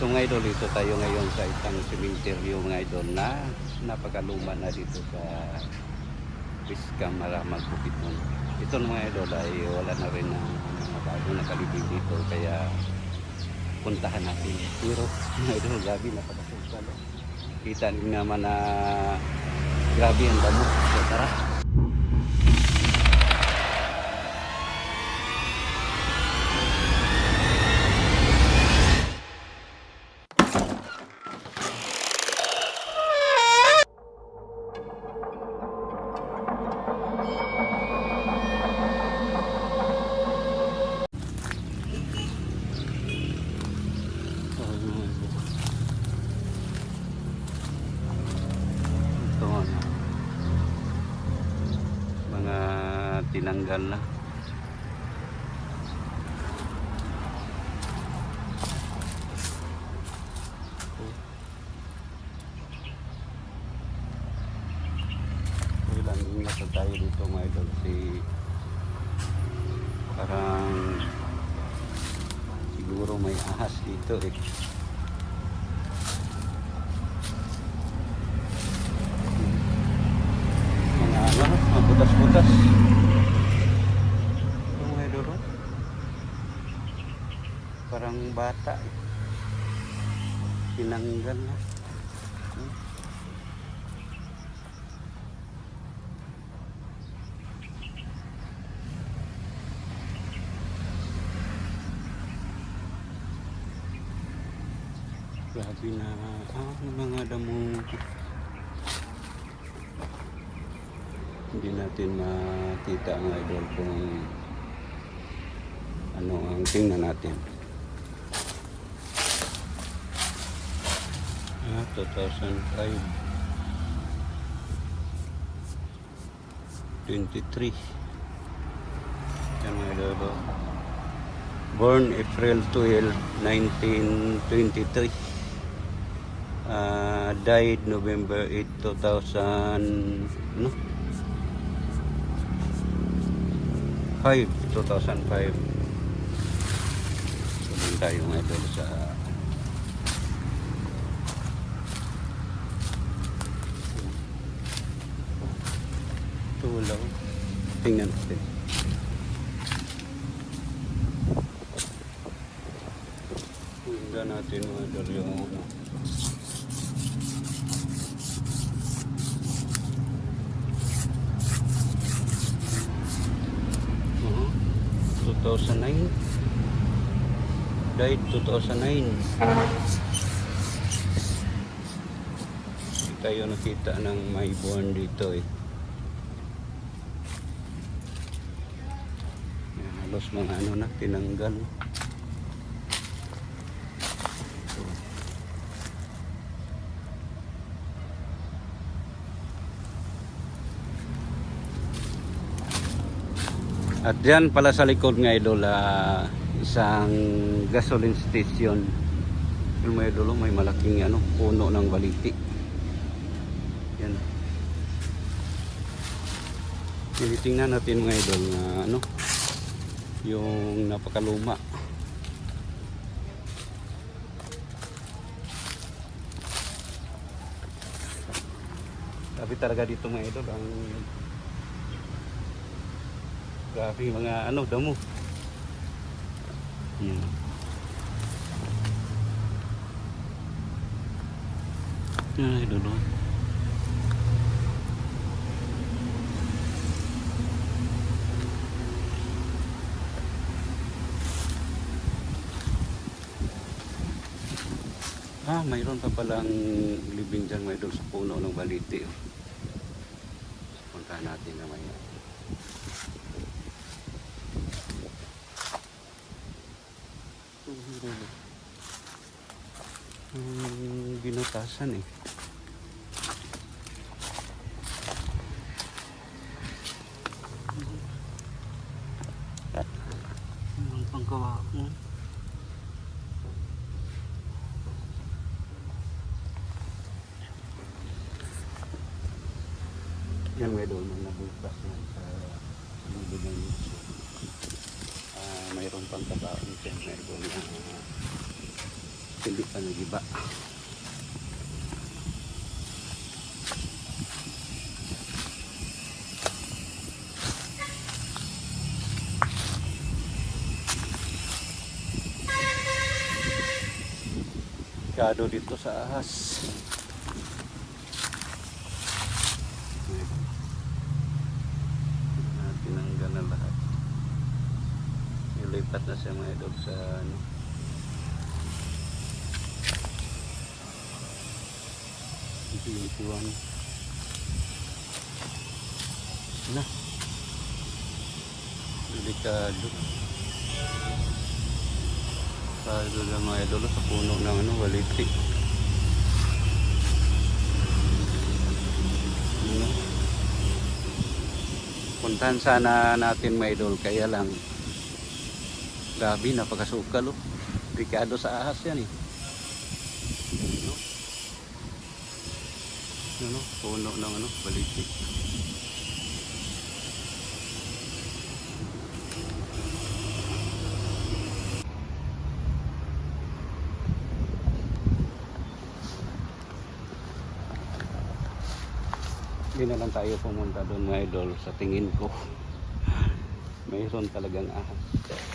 So mga idol, dito tayo ngayon sa isang cemetery mga idol na napakaluma na dito sa Piscam Maramag Bukidnon. Ito mga idol ay wala na rin ng mga bago nakalibing dito kaya puntahan natin. Pero mga idol, grabe napakasal. Kita naman na grabe ang damo. So tara. Tinanggal na. Ilang ingat na tayo dito mga idol si parang siguro may ahas dito eh. mga ano, mga butas-butas. Ito mga idol, oh. Parang bata eh. Tinanggal na. Hmm. Grabe na, ah, mga damo hindi natin makita ang idol kung ano ang tingnan natin. Ah, 2005. 23. Yan mga idol. oh. Born April 12, 1923. Ah, died November 8, 2000, no? 5, 2005. Doon tayo mga sa tulaw. Tingnan natin. Tingnan natin mga idol yung ano. Uh-huh. 2009 died 2009 hindi tayo nakita ng may born dito eh Yan, halos mga ano na tinanggal At diyan pala sa likod nga idol, ah, isang gasoline station. Mga idol, oh, may malaking ano, puno ng baliti. Yan. Tinitingnan natin mga idol na ano, yung napakaluma. Tapi talaga dito mga idol, ang Grabe mga ano, damo. Yan. Ay, dulo. Ah, mayroon pa palang living dyan may idol sa puno ng baliti. oh. Puntahan natin na may Ang binutasan eh. Ang panggawa mo. Yan may doon mga nabutas na sa lubog ng yuso. Ah, mayroon pang kabaong dyan. Mayroon na Hindi pa nagiba. Kado dito sa ahas. Ah, Tinanggal na lahat. Nilipat na siya mga idol sa ano. Ituan. Na. Delikado. Kado lang mga idol sa puno ng ano, waliti. Ano? Puntahan sana natin mga idol, kaya lang grabe, napakasukal oh. Delikado sa ahas yan eh. Ano? Ano? Puno ng ano, baliti. Hindi na lang tayo pumunta doon mga idol sa tingin ko. Mayroon talagang ahas.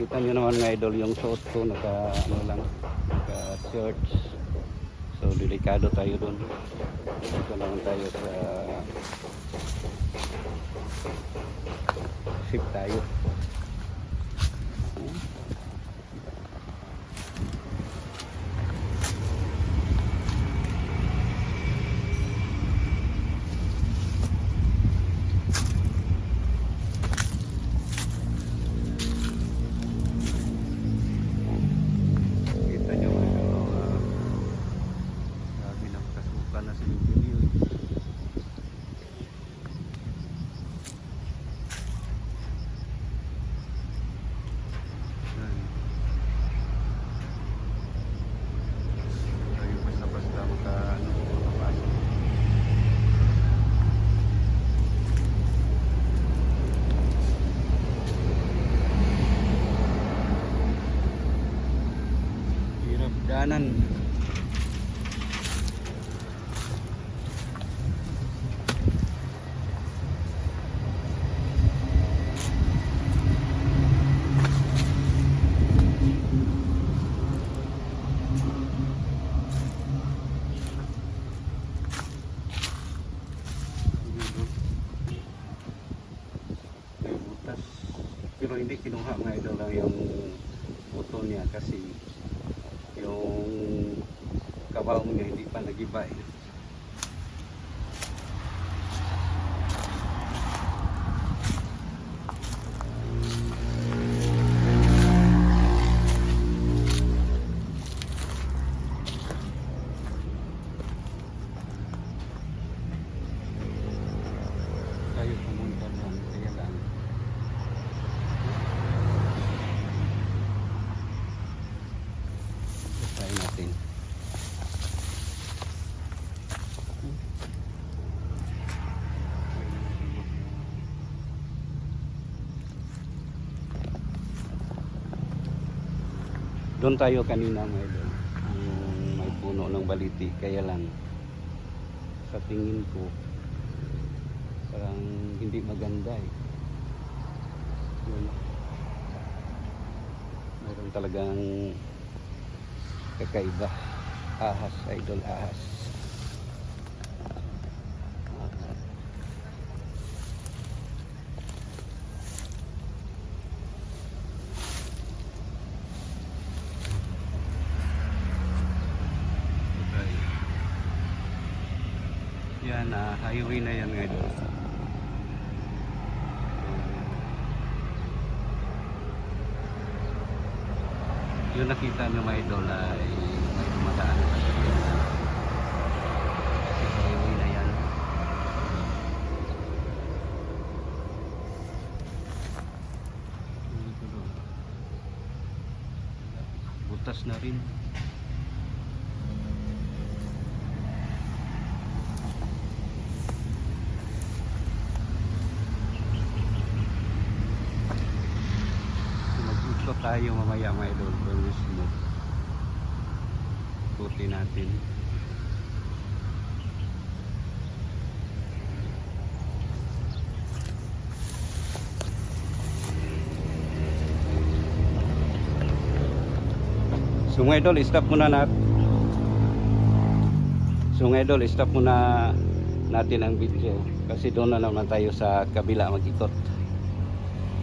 Makita nyo naman mga idol yung suot ko naka ano lang naka shorts. So delikado tayo doon. Dito naman tayo sa ship tayo. Kita nyo mga idol. Uh, grabe napakasukan na si Video. Yan. Tayo basta-basta maka ano, makapasok. Butas. Pero hindi kinuha mga idol lang yung buto niya kasi kabaw niya hindi pa nagiba eh. Tayo pumunta doon. Doon tayo kanina mga. Yung may puno ng baliti. Kaya lang sa tingin ko parang hindi maganda eh. Yun. Meron talagang kakaiba. Ahas, idol ahas. Ah, highway na yan ngayon. Yung nakita nyo mga idol ay may sa sasakyan. Kasi highway na yan. Butas na rin. Mag-ikot tayo mamaya mga idol. Doon mismo. ikutin natin. So mga idol, stop muna natin. So mga idol, stop muna natin ang video kasi doon na naman tayo sa kabila mag-ikot.